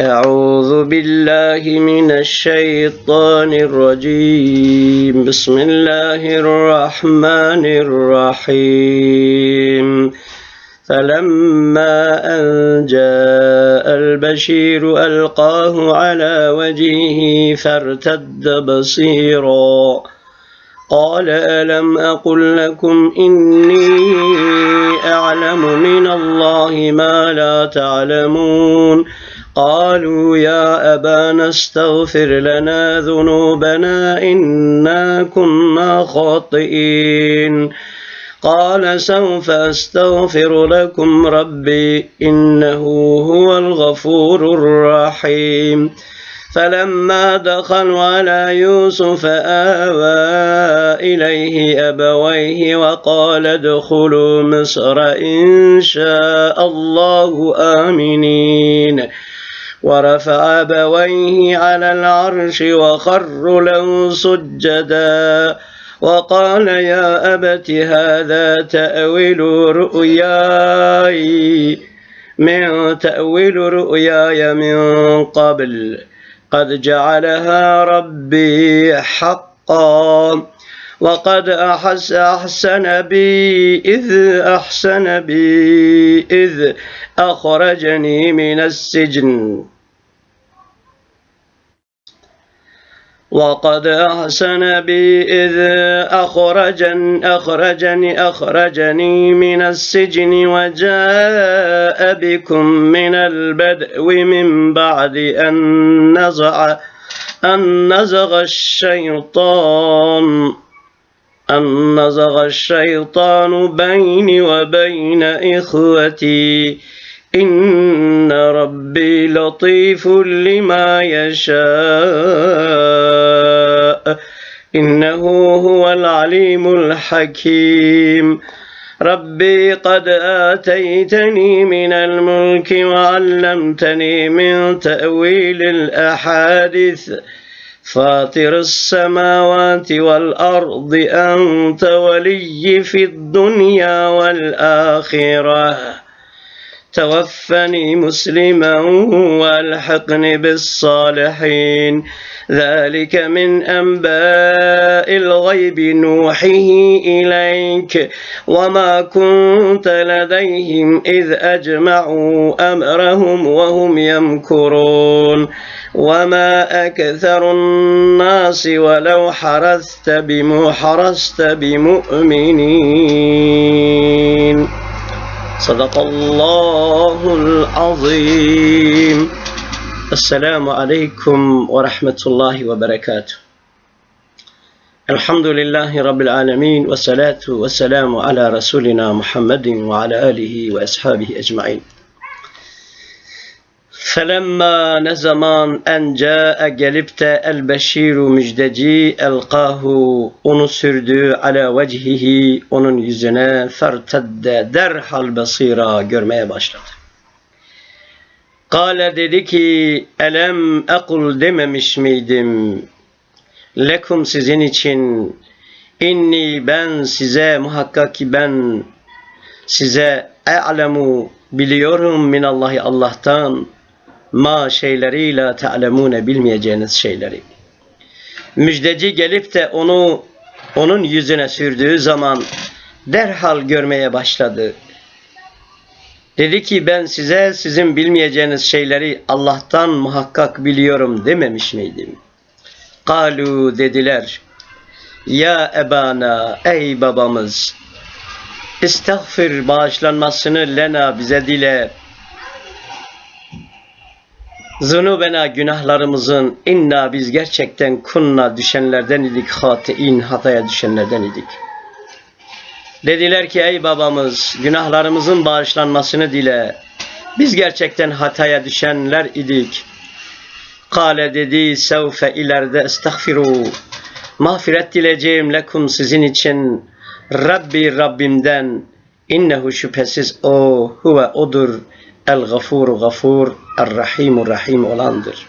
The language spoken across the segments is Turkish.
أعوذ بالله من الشيطان الرجيم. بسم الله الرحمن الرحيم. فلما أن جاء البشير ألقاه على وجهه فارتد بصيرا. قال ألم أقل لكم إني أعلم من الله ما لا تعلمون. قالوا يا أبانا استغفر لنا ذنوبنا إنا كنا خاطئين. قال سوف أستغفر لكم ربي إنه هو الغفور الرحيم. فلما دخلوا على يوسف آوى إليه أبويه وقال ادخلوا مصر إن شاء الله آمنين. ورفع أبويه على العرش وخروا له سجدا. وقال يا أبت هذا تأويل رؤياي من تأويل رؤياي من قبل. قد جعلها ربي حقا. وقد أحس أحسن بي إذ أحسن بي إذ أخرجني من السجن. وقد أحسن بي إذ أخرجن أخرجني أخرجني من السجن وجاء بكم من البدء من بعد أن نزع أن نزغ الشيطان. أن نزغ الشيطان بيني وبين إخوتي إن ربي لطيف لما يشاء إنه هو العليم الحكيم ربي قد آتيتني من الملك وعلمتني من تأويل الأحاديث فاطر السماوات والأرض أنت ولي في الدنيا والآخرة. توفني مسلما والحقني بالصالحين. ذلك من أنباء الغيب نوحيه إليك. وما كنت لديهم إذ أجمعوا أمرهم وهم يمكرون. وما أكثر الناس ولو حرثت بمحرست بمؤمنين. صدق الله العظيم. السلام عليكم ورحمة الله وبركاته. الحمد لله رب العالمين والصلاة والسلام على رسولنا محمد وعلى آله وأصحابه أجمعين. Felemma ne zaman en ca'e gelip de el beşiru müjdeci elkahu onu sürdü ala vecihihi onun yüzüne fertedde derhal basira görmeye başladı. Kale dedi ki elem ekul dememiş miydim? Lekum sizin için. İnni ben size muhakkak ki ben size e'lemu biliyorum minallahi Allah'tan ma şeyleriyle ta'lemune bilmeyeceğiniz şeyleri. Müjdeci gelip de onu onun yüzüne sürdüğü zaman derhal görmeye başladı. Dedi ki ben size sizin bilmeyeceğiniz şeyleri Allah'tan muhakkak biliyorum dememiş miydim? Kalu dediler. Ya ebana ey babamız İstağfir bağışlanmasını lena bize dile Zunubena günahlarımızın inna biz gerçekten kunna düşenlerden idik hatein hataya düşenlerden idik. Dediler ki ey babamız günahlarımızın bağışlanmasını dile. Biz gerçekten hataya düşenler idik. Kale dedi sevfe ileride estağfiru. Mağfiret dileyeceğim lekum sizin için. Rabbi Rabbimden. İnnehu şüphesiz o huve odur. El gafuru gafur. Er rahimu rahim olandır.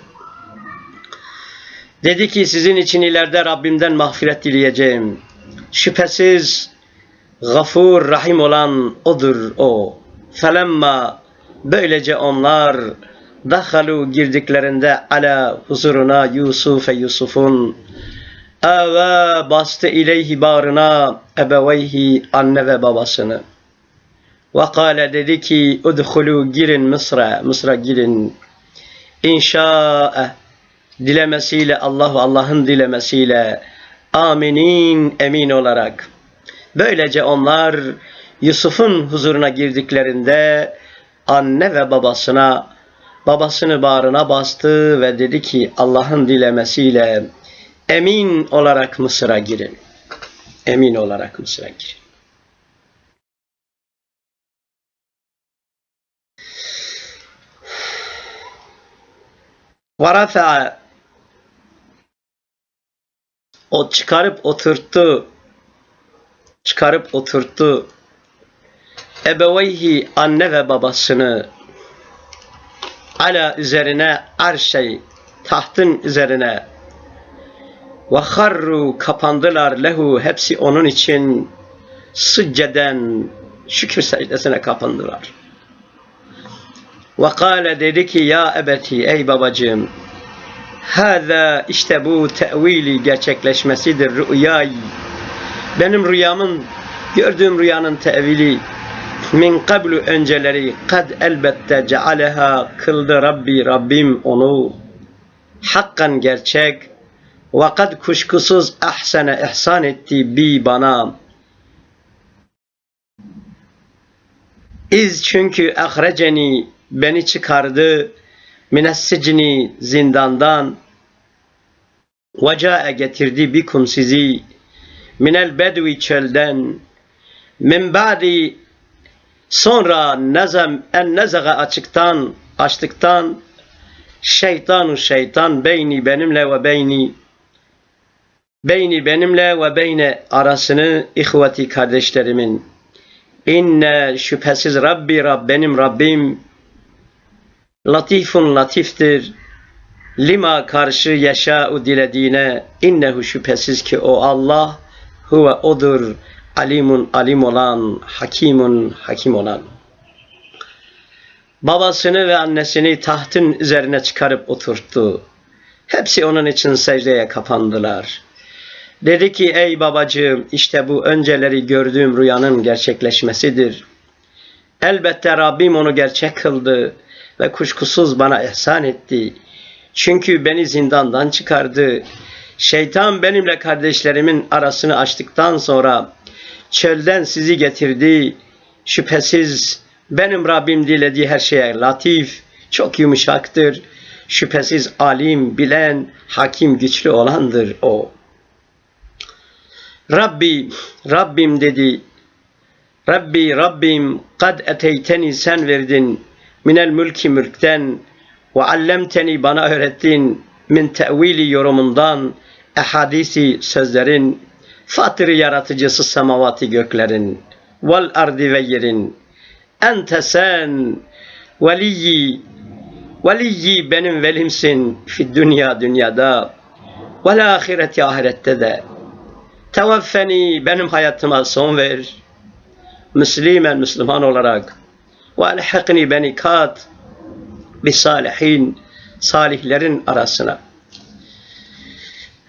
Dedi ki sizin için ileride Rabbimden mağfiret dileyeceğim. Şüphesiz gafur rahim olan odur o. Felemma böylece onlar Dakhalu girdiklerinde ala huzuruna Yusuf'e Yusuf'un Eve bastı ileyhi bağrına ebeveyhi anne ve babasını. Ve kâle dedi ki udhulu girin Mısır'a, Mısır'a girin. İnşa'e dilemesiyle Allah Allah'ın dilemesiyle aminin emin olarak. Böylece onlar Yusuf'un huzuruna girdiklerinde anne ve babasına babasını bağrına bastı ve dedi ki Allah'ın dilemesiyle emin olarak Mısır'a girin. Emin olarak Mısır'a girin. Varafa o çıkarıp oturttu. Çıkarıp oturttu. Ebeveyhi anne ve babasını ala üzerine arşey tahtın üzerine. Ve harru kapandılar lehu hepsi onun için. Sıcceden şükür secdesine kapandılar. Ve kâle dedi ki ya ebeti ey babacığım Hâzâ işte bu tevili gerçekleşmesidir rüyay. Benim rüyamın, gördüğüm rüyanın tevili min kablu önceleri kad elbette cealeha kıldı Rabbi Rabbim onu hakkan gerçek ve kad kuşkusuz ahsene ihsan etti bi bana İz çünkü ahreceni beni çıkardı. Minessicni zindandan Vacae getirdi bikum sizi. Minel bedvi çölden min ba'di sonra nezem en nezaga açıktan açtıktan şeytanu şeytan beyni benimle ve beyni beyni benimle ve beyne arasını ihveti kardeşlerimin. İnne şüphesiz Rabbi Rab benim Rabbim latifun latiftir lima karşı yaşa'u dilediğine innehu şüphesiz ki o Allah huve odur alimun alim olan hakimun hakim olan babasını ve annesini tahtın üzerine çıkarıp oturttu. Hepsi onun için secdeye kapandılar. Dedi ki ey babacığım işte bu önceleri gördüğüm rüyanın gerçekleşmesidir. Elbette Rabbim onu gerçek kıldı ve kuşkusuz bana ihsan etti. Çünkü beni zindandan çıkardı. Şeytan benimle kardeşlerimin arasını açtıktan sonra çölden sizi getirdi. Şüphesiz benim Rabbim dilediği her şeye latif, çok yumuşaktır. Şüphesiz alim, bilen, hakim, güçlü olandır o. Rabbi, Rabbim dedi. Rabbi, Rabbim, kad eteyteni sen verdin. Minel mülki mülkten ve allemteni bana öğrettin. Min tevili yorumundan ehadisi sözlerin Fatırı yaratıcısı semavati göklerin vel ardi ve yerin ente sen veliyyi veliyyi benim velimsin fi dünya dünyada ve ahireti ahirette de tevaffeni benim hayatıma son ver Müslümen Müslüman olarak elhakni beni kat bi salihin salihlerin arasına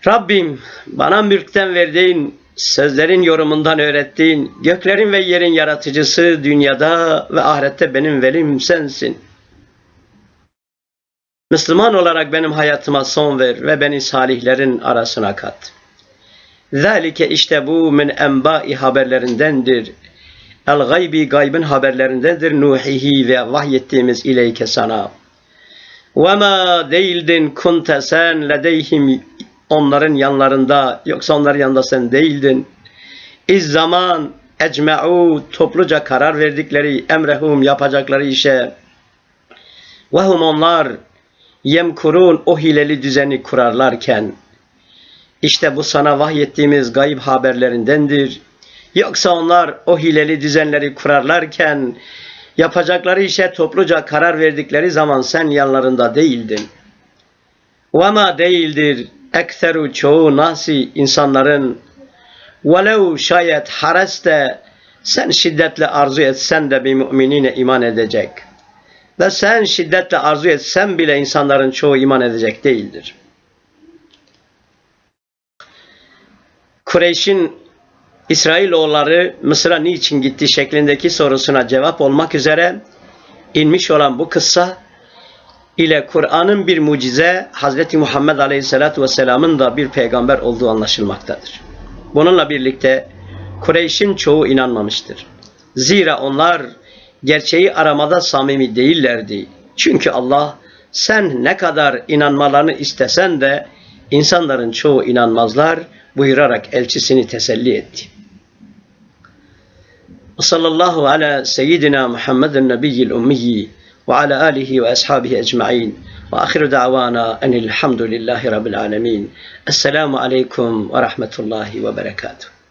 Rabbim bana mülkten verdiğin sözlerin yorumundan öğrettiğin göklerin ve yerin yaratıcısı dünyada ve ahirette benim velim sensin. Müslüman olarak benim hayatıma son ver ve beni salihlerin arasına kat. Zalike işte bu min enbai haberlerindendir. El gaybi gaybın haberlerindendir. Nuhihi ve vahyettiğimiz ileyke sana. Ve ma değildin kunte sen ledeyhim onların yanlarında yoksa onların yanında sen değildin. İz zaman ecme'u topluca karar verdikleri emrehum yapacakları işe vehum onlar yemkurun o hileli düzeni kurarlarken işte bu sana vahyettiğimiz gayb haberlerindendir. Yoksa onlar o hileli düzenleri kurarlarken yapacakları işe topluca karar verdikleri zaman sen yanlarında değildin. Vema değildir ekseru çoğu nasi insanların velev şayet hareste sen şiddetle arzu etsen de bir müminine iman edecek. Ve sen şiddetle arzu etsen bile insanların çoğu iman edecek değildir. Kureyş'in İsrailoğulları Mısır'a niçin gitti şeklindeki sorusuna cevap olmak üzere inmiş olan bu kıssa ile Kur'an'ın bir mucize Hz. Muhammed Aleyhisselatü Vesselam'ın da bir peygamber olduğu anlaşılmaktadır. Bununla birlikte Kureyş'in çoğu inanmamıştır. Zira onlar gerçeği aramada samimi değillerdi. Çünkü Allah sen ne kadar inanmalarını istesen de insanların çoğu inanmazlar buyurarak elçisini teselli etti. Sallallahu ala seyyidina Muhammedin nebiyyil ummiyi ve ala alihi ve ashabihi ecma'in ve ahiru da'vana enilhamdülillahi rabbil alemin. Esselamu aleyküm ve rahmetullahi ve berekatuhu.